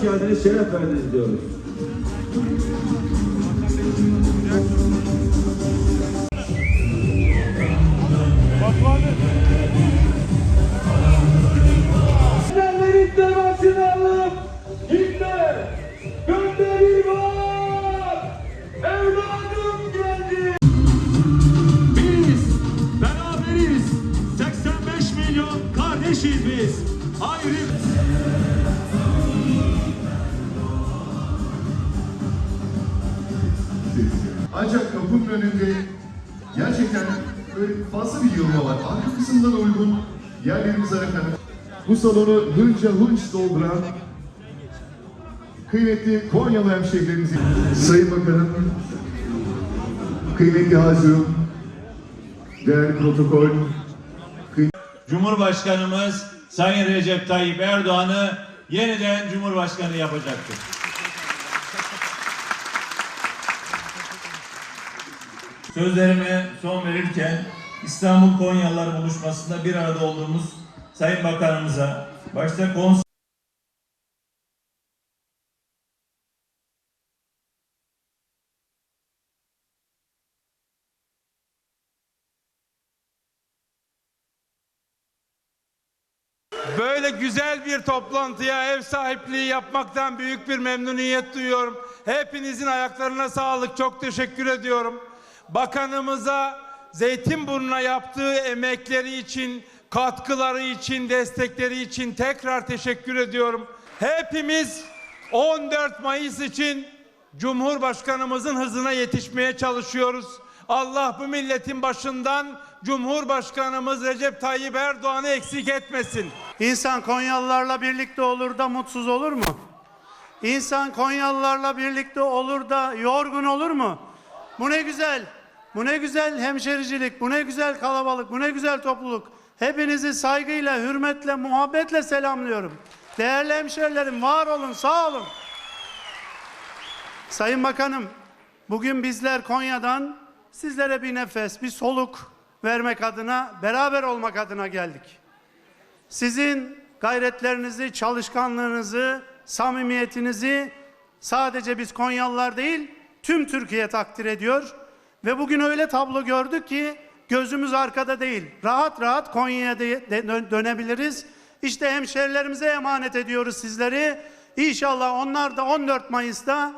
hoş geldiniz, şeref verdiniz diyoruz. Bu salonu hınca hınç dolduran kıymetli Konyalı hemşehrilerimiz, Sayın Bakanım, kıymetli hazırım, değerli protokol, Cumhurbaşkanımız Sayın Recep Tayyip Erdoğan'ı yeniden Cumhurbaşkanı yapacaktır. Sözlerime son verirken İstanbul Konyalılar buluşmasında bir arada olduğumuz Sayın Bakanımıza, başta konsül Böyle güzel bir toplantıya ev sahipliği yapmaktan büyük bir memnuniyet duyuyorum. Hepinizin ayaklarına sağlık. Çok teşekkür ediyorum. Bakanımıza Zeytinburnu'na yaptığı emekleri için, katkıları için, destekleri için tekrar teşekkür ediyorum. Hepimiz 14 Mayıs için Cumhurbaşkanımızın hızına yetişmeye çalışıyoruz. Allah bu milletin başından Cumhurbaşkanımız Recep Tayyip Erdoğan'ı eksik etmesin. İnsan Konyalılarla birlikte olur da mutsuz olur mu? İnsan Konyalılarla birlikte olur da yorgun olur mu? Bu ne güzel. Bu ne güzel hemşericilik, bu ne güzel kalabalık, bu ne güzel topluluk. Hepinizi saygıyla, hürmetle, muhabbetle selamlıyorum. Değerli hemşerilerim var olun, sağ olun. Sayın Bakanım, bugün bizler Konya'dan sizlere bir nefes, bir soluk vermek adına, beraber olmak adına geldik. Sizin gayretlerinizi, çalışkanlığınızı, samimiyetinizi sadece biz Konyalılar değil, tüm Türkiye takdir ediyor. Ve bugün öyle tablo gördük ki gözümüz arkada değil. Rahat rahat Konya'ya dönebiliriz. İşte hemşerilerimize emanet ediyoruz sizleri. İnşallah onlar da 14 Mayıs'ta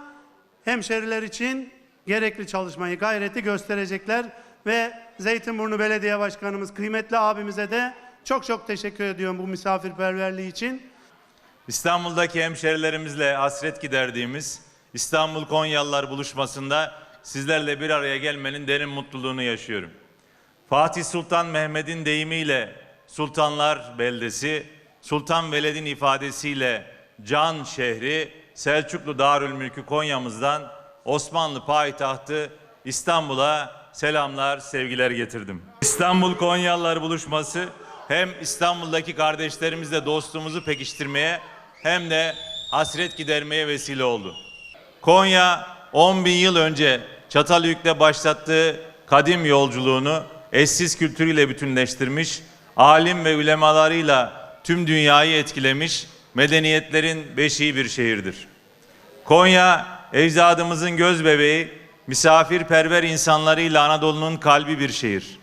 hemşeriler için gerekli çalışmayı, gayreti gösterecekler ve Zeytinburnu Belediye Başkanımız kıymetli abimize de çok çok teşekkür ediyorum bu misafirperverliği için. İstanbul'daki hemşerilerimizle hasret giderdiğimiz İstanbul Konyalılar buluşmasında sizlerle bir araya gelmenin derin mutluluğunu yaşıyorum. Fatih Sultan Mehmet'in deyimiyle Sultanlar Beldesi, Sultan Veled'in ifadesiyle Can şehri, Selçuklu Darülmülkü Konya'mızdan Osmanlı payitahtı İstanbul'a selamlar, sevgiler getirdim. İstanbul Konyalılar buluşması hem İstanbul'daki kardeşlerimizle dostluğumuzu pekiştirmeye hem de hasret gidermeye vesile oldu. Konya 10 bin yıl önce Çatalhöyük'te başlattığı kadim yolculuğunu eşsiz kültürüyle bütünleştirmiş, alim ve ulemalarıyla tüm dünyayı etkilemiş, medeniyetlerin beşiği bir şehirdir. Konya, ecdadımızın göz bebeği, misafirperver insanlarıyla Anadolu'nun kalbi bir şehir.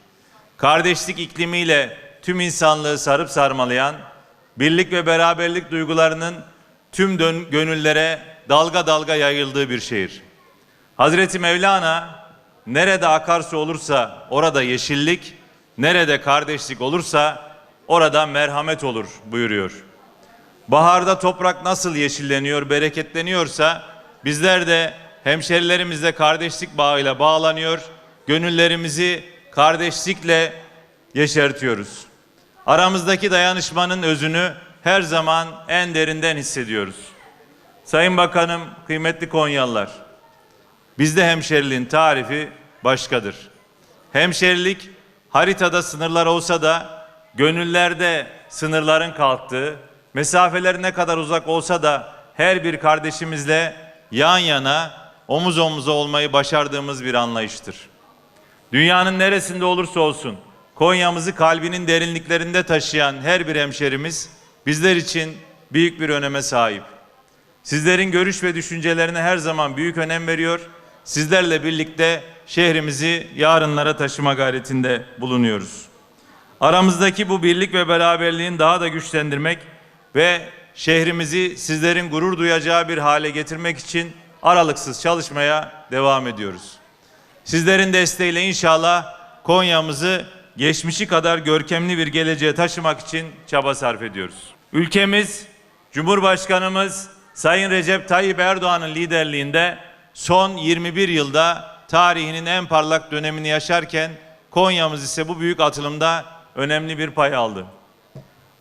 Kardeşlik iklimiyle tüm insanlığı sarıp sarmalayan, birlik ve beraberlik duygularının tüm gönüllere dalga dalga yayıldığı bir şehir. Hazreti Mevlana nerede akarsu olursa orada yeşillik, nerede kardeşlik olursa orada merhamet olur buyuruyor. Baharda toprak nasıl yeşilleniyor, bereketleniyorsa bizler de hemşerilerimizle kardeşlik bağıyla bağlanıyor, gönüllerimizi kardeşlikle yeşertiyoruz. Aramızdaki dayanışmanın özünü her zaman en derinden hissediyoruz. Sayın Bakanım, kıymetli Konyalılar, bizde hemşeriliğin tarifi başkadır. Hemşerilik haritada sınırlar olsa da gönüllerde sınırların kalktığı, mesafeler ne kadar uzak olsa da her bir kardeşimizle yan yana, omuz omuza olmayı başardığımız bir anlayıştır. Dünyanın neresinde olursa olsun Konya'mızı kalbinin derinliklerinde taşıyan her bir hemşerimiz bizler için büyük bir öneme sahip. Sizlerin görüş ve düşüncelerine her zaman büyük önem veriyor. Sizlerle birlikte şehrimizi yarınlara taşıma gayretinde bulunuyoruz. Aramızdaki bu birlik ve beraberliğin daha da güçlendirmek ve şehrimizi sizlerin gurur duyacağı bir hale getirmek için aralıksız çalışmaya devam ediyoruz. Sizlerin desteğiyle inşallah Konya'mızı geçmişi kadar görkemli bir geleceğe taşımak için çaba sarf ediyoruz. Ülkemiz, Cumhurbaşkanımız Sayın Recep Tayyip Erdoğan'ın liderliğinde son 21 yılda tarihinin en parlak dönemini yaşarken Konya'mız ise bu büyük atılımda önemli bir pay aldı.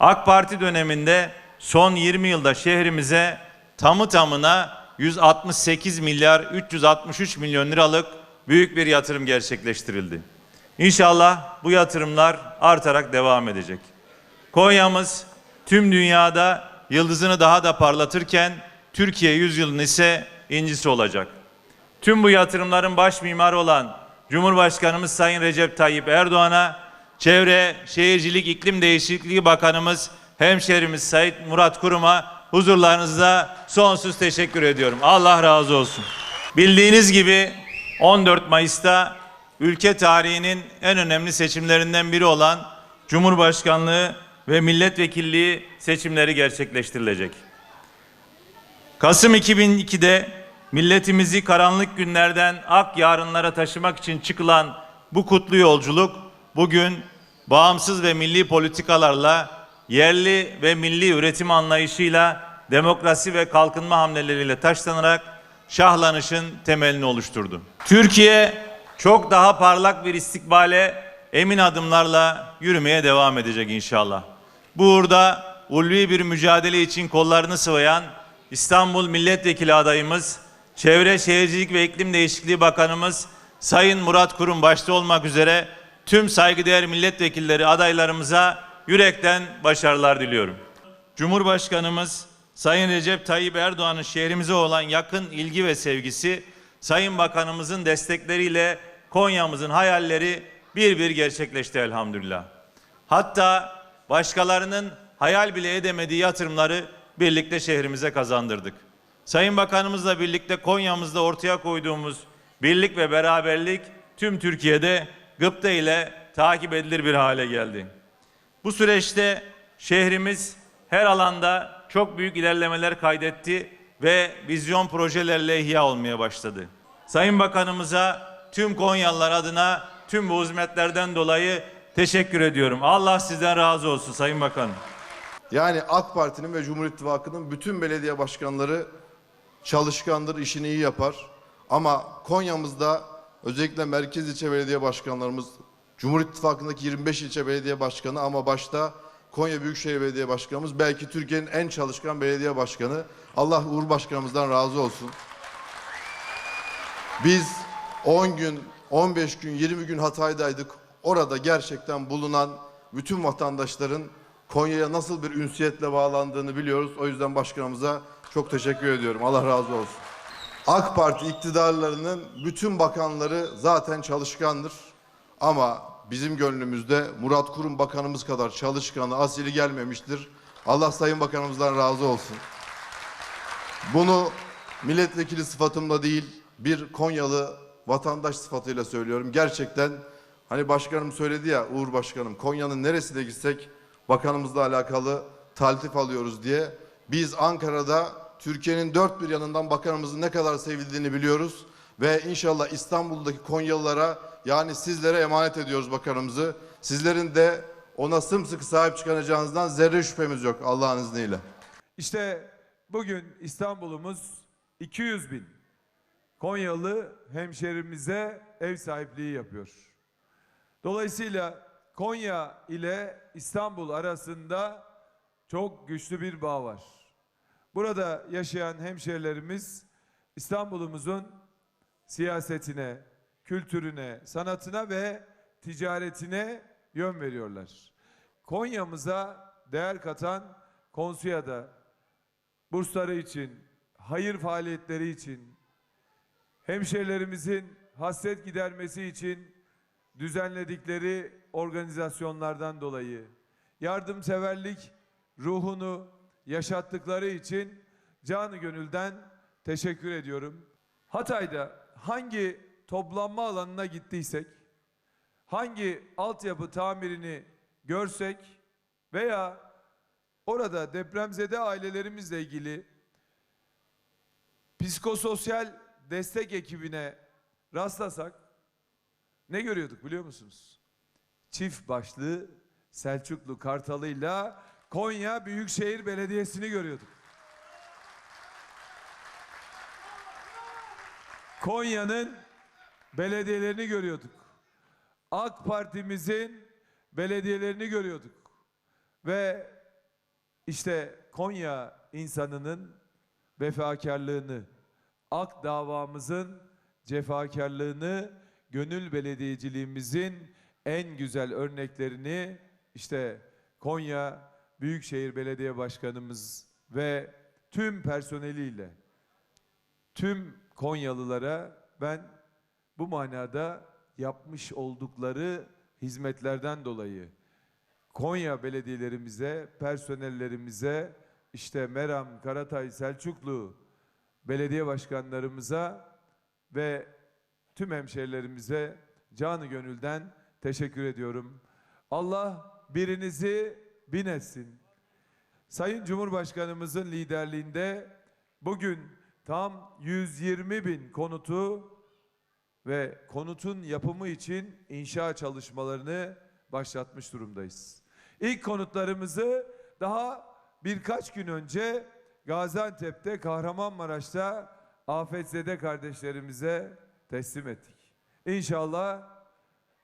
AK Parti döneminde son 20 yılda şehrimize tamı tamına 168 milyar 363 milyon liralık büyük bir yatırım gerçekleştirildi. İnşallah bu yatırımlar artarak devam edecek. Konya'mız tüm dünyada yıldızını daha da parlatırken Türkiye yüzyılın ise incisi olacak. Tüm bu yatırımların baş mimarı olan Cumhurbaşkanımız Sayın Recep Tayyip Erdoğan'a, Çevre, Şehircilik, İklim Değişikliği Bakanımız, hemşerimiz Sayın Murat Kurum'a huzurlarınızda sonsuz teşekkür ediyorum. Allah razı olsun. Bildiğiniz gibi 14 Mayıs'ta ülke tarihinin en önemli seçimlerinden biri olan Cumhurbaşkanlığı ve milletvekilliği seçimleri gerçekleştirilecek. Kasım 2002'de milletimizi karanlık günlerden ak yarınlara taşımak için çıkılan bu kutlu yolculuk bugün bağımsız ve milli politikalarla, yerli ve milli üretim anlayışıyla, demokrasi ve kalkınma hamleleriyle taşlanarak şahlanışın temelini oluşturdu. Türkiye çok daha parlak bir istikbale emin adımlarla yürümeye devam edecek inşallah. Bu uğurda ulvi bir mücadele için kollarını sıvayan İstanbul Milletvekili adayımız, Çevre Şehircilik ve İklim Değişikliği Bakanımız Sayın Murat Kurum başta olmak üzere tüm saygıdeğer milletvekilleri adaylarımıza yürekten başarılar diliyorum. Cumhurbaşkanımız Sayın Recep Tayyip Erdoğan'ın şehrimize olan yakın ilgi ve sevgisi, Sayın Bakanımızın destekleriyle Konya'mızın hayalleri bir bir gerçekleşti elhamdülillah. Hatta başkalarının hayal bile edemediği yatırımları birlikte şehrimize kazandırdık. Sayın Bakanımızla birlikte Konya'mızda ortaya koyduğumuz birlik ve beraberlik tüm Türkiye'de gıpta ile takip edilir bir hale geldi. Bu süreçte şehrimiz her alanda çok büyük ilerlemeler kaydetti ve vizyon projelerle ihya olmaya başladı. Sayın Bakanımıza tüm Konyalılar adına tüm bu hizmetlerden dolayı teşekkür ediyorum. Allah sizden razı olsun Sayın Bakanım. Yani AK Parti'nin ve Cumhur İttifakı'nın bütün belediye başkanları çalışkandır, işini iyi yapar. Ama Konya'mızda özellikle merkez ilçe belediye başkanlarımız, Cumhur İttifakı'ndaki 25 ilçe belediye başkanı ama başta Konya Büyükşehir Belediye Başkanımız belki Türkiye'nin en çalışkan belediye başkanı. Allah Uğur Başkanımızdan razı olsun. Biz 10 gün, 15 gün, 20 gün Hatay'daydık. Orada gerçekten bulunan bütün vatandaşların Konya'ya nasıl bir ünsiyetle bağlandığını biliyoruz. O yüzden başkanımıza çok teşekkür ediyorum. Allah razı olsun. AK Parti iktidarlarının bütün bakanları zaten çalışkandır. Ama bizim gönlümüzde Murat Kurum bakanımız kadar çalışkanı, asili gelmemiştir. Allah Sayın Bakanımızdan razı olsun. Bunu milletvekili sıfatımla değil, bir Konyalı vatandaş sıfatıyla söylüyorum. Gerçekten hani başkanım söyledi ya Uğur Başkanım Konya'nın neresine gitsek bakanımızla alakalı taltif alıyoruz diye. Biz Ankara'da Türkiye'nin dört bir yanından bakanımızın ne kadar sevildiğini biliyoruz. Ve inşallah İstanbul'daki Konyalılara yani sizlere emanet ediyoruz bakanımızı. Sizlerin de ona sımsıkı sahip çıkacağınızdan zerre şüphemiz yok Allah'ın izniyle. İşte bugün İstanbul'umuz 200 bin Konyalı hemşerimize ev sahipliği yapıyor. Dolayısıyla Konya ile İstanbul arasında çok güçlü bir bağ var. Burada yaşayan hemşerilerimiz İstanbul'umuzun siyasetine, kültürüne, sanatına ve ticaretine yön veriyorlar. Konya'mıza değer katan Konsuya'da bursları için, hayır faaliyetleri için, hemşerilerimizin hasret gidermesi için düzenledikleri organizasyonlardan dolayı, yardımseverlik ruhunu yaşattıkları için canı gönülden teşekkür ediyorum. Hatay'da hangi toplanma alanına gittiysek, hangi altyapı tamirini görsek veya orada depremzede ailelerimizle ilgili psikososyal destek ekibine rastlasak ne görüyorduk biliyor musunuz? Çift başlı Selçuklu Kartalı'yla Konya Büyükşehir Belediyesi'ni görüyorduk. Konya'nın belediyelerini görüyorduk. AK Parti'mizin belediyelerini görüyorduk. Ve işte Konya insanının vefakarlığını, ak davamızın cefakarlığını, gönül belediyeciliğimizin en güzel örneklerini işte Konya Büyükşehir Belediye Başkanımız ve tüm personeliyle tüm Konyalılara ben bu manada yapmış oldukları hizmetlerden dolayı Konya belediyelerimize, personellerimize, işte Meram, Karatay, Selçuklu belediye başkanlarımıza ve tüm hemşerilerimize canı gönülden teşekkür ediyorum. Allah birinizi bin etsin. Sayın Cumhurbaşkanımızın liderliğinde bugün tam 120 bin konutu ve konutun yapımı için inşa çalışmalarını başlatmış durumdayız. İlk konutlarımızı daha birkaç gün önce Gaziantep'te, Kahramanmaraş'ta afetzede kardeşlerimize teslim ettik. İnşallah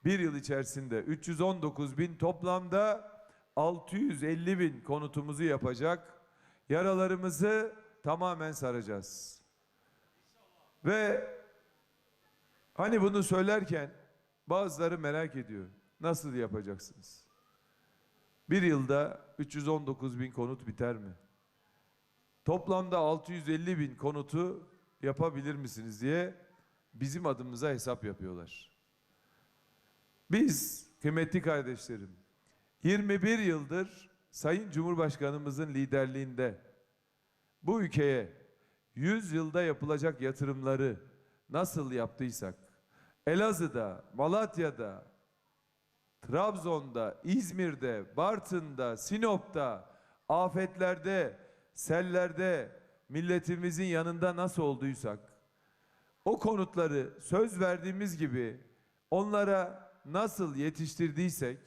bir yıl içerisinde 319 bin toplamda 650 bin konutumuzu yapacak. Yaralarımızı tamamen saracağız. Ve hani bunu söylerken bazıları merak ediyor. Nasıl yapacaksınız? Bir yılda 319 bin konut biter mi? Toplamda 650 bin konutu yapabilir misiniz diye bizim adımıza hesap yapıyorlar. Biz kıymetli kardeşlerim 21 yıldır Sayın Cumhurbaşkanımızın liderliğinde bu ülkeye 100 yılda yapılacak yatırımları nasıl yaptıysak Elazığ'da, Malatya'da, Trabzon'da, İzmir'de, Bartın'da, Sinop'ta, afetlerde, sellerde milletimizin yanında nasıl olduysak o konutları söz verdiğimiz gibi onlara nasıl yetiştirdiysek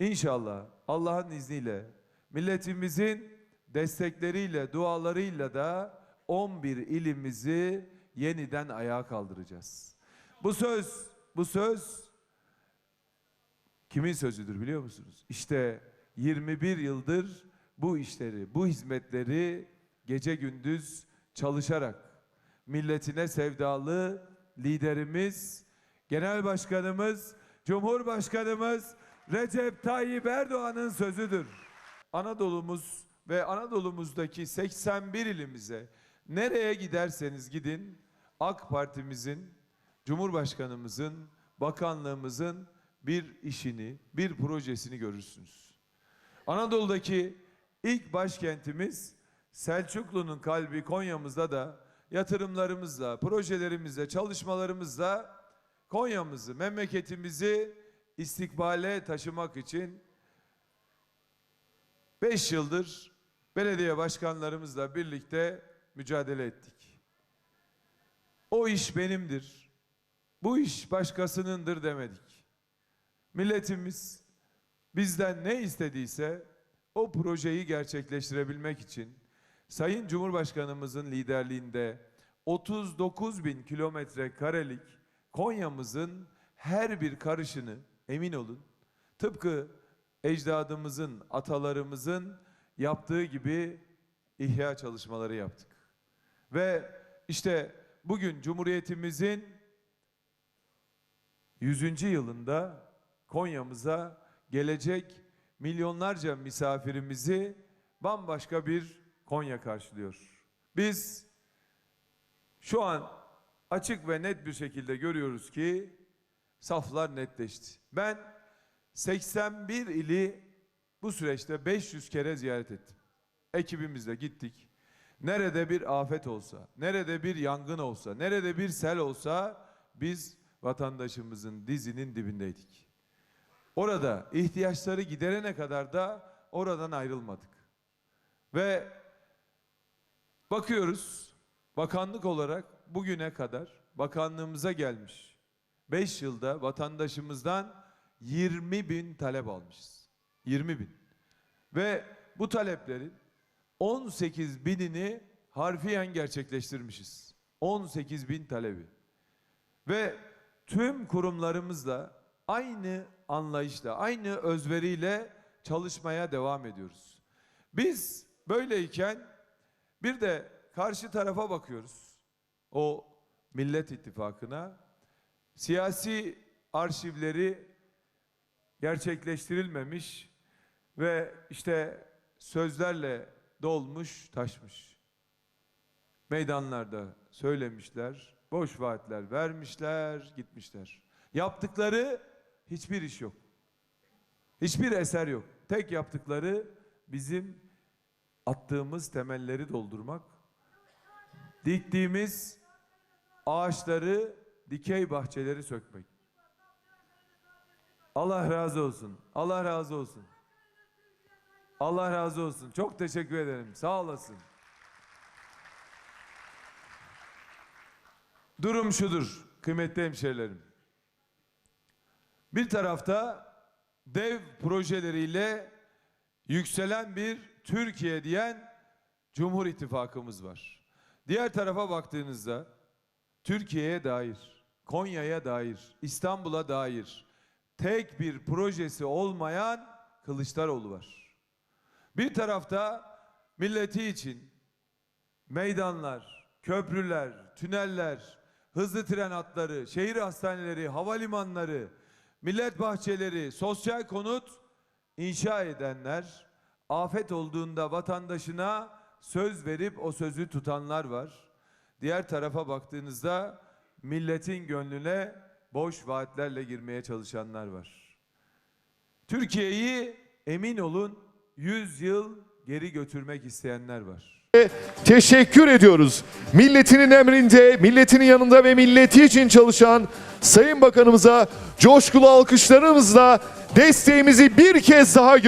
inşallah Allah'ın izniyle milletimizin destekleriyle, dualarıyla da 11 ilimizi yeniden ayağa kaldıracağız. Bu söz, bu söz kimin sözüdür biliyor musunuz? İşte 21 yıldır bu işleri, bu hizmetleri gece gündüz çalışarak milletine sevdalı liderimiz, genel başkanımız, cumhurbaşkanımız Recep Tayyip Erdoğan'ın sözüdür. Anadolu'muz ve Anadolu'muzdaki 81 ilimize nereye giderseniz gidin AK Parti'mizin, Cumhurbaşkanımızın, bakanlığımızın bir işini, bir projesini görürsünüz. Anadolu'daki ilk başkentimiz Selçuklu'nun kalbi Konya'mızda da yatırımlarımızla, projelerimizle, çalışmalarımızla Konya'mızı, memleketimizi istikbale taşımak için 5 yıldır belediye başkanlarımızla birlikte mücadele ettik. O iş benimdir. Bu iş başkasınındır demedik. Milletimiz bizden ne istediyse o projeyi gerçekleştirebilmek için Sayın Cumhurbaşkanımızın liderliğinde 39 bin kilometre karelik Konya'mızın her bir karışını emin olun tıpkı ecdadımızın, atalarımızın yaptığı gibi ihya çalışmaları yaptık. Ve işte bugün Cumhuriyetimizin 100. yılında Konya'mıza gelecek milyonlarca misafirimizi bambaşka bir Konya karşılıyor. Biz şu an açık ve net bir şekilde görüyoruz ki saflar netleşti. Ben 81 ili bu süreçte 500 kere ziyaret ettim. Ekibimizle gittik. Nerede bir afet olsa, nerede bir yangın olsa, nerede bir sel olsa biz vatandaşımızın dizinin dibindeydik. Orada ihtiyaçları giderene kadar da oradan ayrılmadık. Ve bakıyoruz bakanlık olarak bugüne kadar bakanlığımıza gelmiş 5 yılda vatandaşımızdan 20 bin talep almışız. 20 bin. Ve bu taleplerin 18 binini harfiyen gerçekleştirmişiz. 18 bin talebi. Ve tüm kurumlarımızla aynı anlayışla, aynı özveriyle çalışmaya devam ediyoruz. Biz böyleyken bir de karşı tarafa bakıyoruz. O Millet İttifakı'na siyasi arşivleri gerçekleştirilmemiş ve işte sözlerle dolmuş taşmış. Meydanlarda söylemişler, boş vaatler vermişler, gitmişler. Yaptıkları hiçbir iş yok. Hiçbir eser yok. Tek yaptıkları bizim attığımız temelleri doldurmak, diktiğimiz ağaçları, dikey bahçeleri sökmek. Allah razı olsun. Allah razı olsun. Allah razı olsun. Çok teşekkür ederim. Sağ olasın. Durum şudur kıymetli hemşehrilerim. Bir tarafta dev projeleriyle yükselen bir Türkiye diyen Cumhur İttifakımız var. Diğer tarafa baktığınızda Türkiye'ye dair, Konya'ya dair, İstanbul'a dair tek bir projesi olmayan Kılıçdaroğlu var. Bir tarafta milleti için meydanlar, köprüler, tüneller, hızlı tren hatları, şehir hastaneleri, havalimanları, millet bahçeleri, sosyal konut inşa edenler, afet olduğunda vatandaşına söz verip o sözü tutanlar var. Diğer tarafa baktığınızda milletin gönlüne boş vaatlerle girmeye çalışanlar var. Türkiye'yi emin olun 100 yıl geri götürmek isteyenler var. Teşekkür ediyoruz. Milletinin emrinde, milletinin yanında ve milleti için çalışan Sayın Bakanımıza coşkulu alkışlarımızla desteğimizi bir kez daha gö-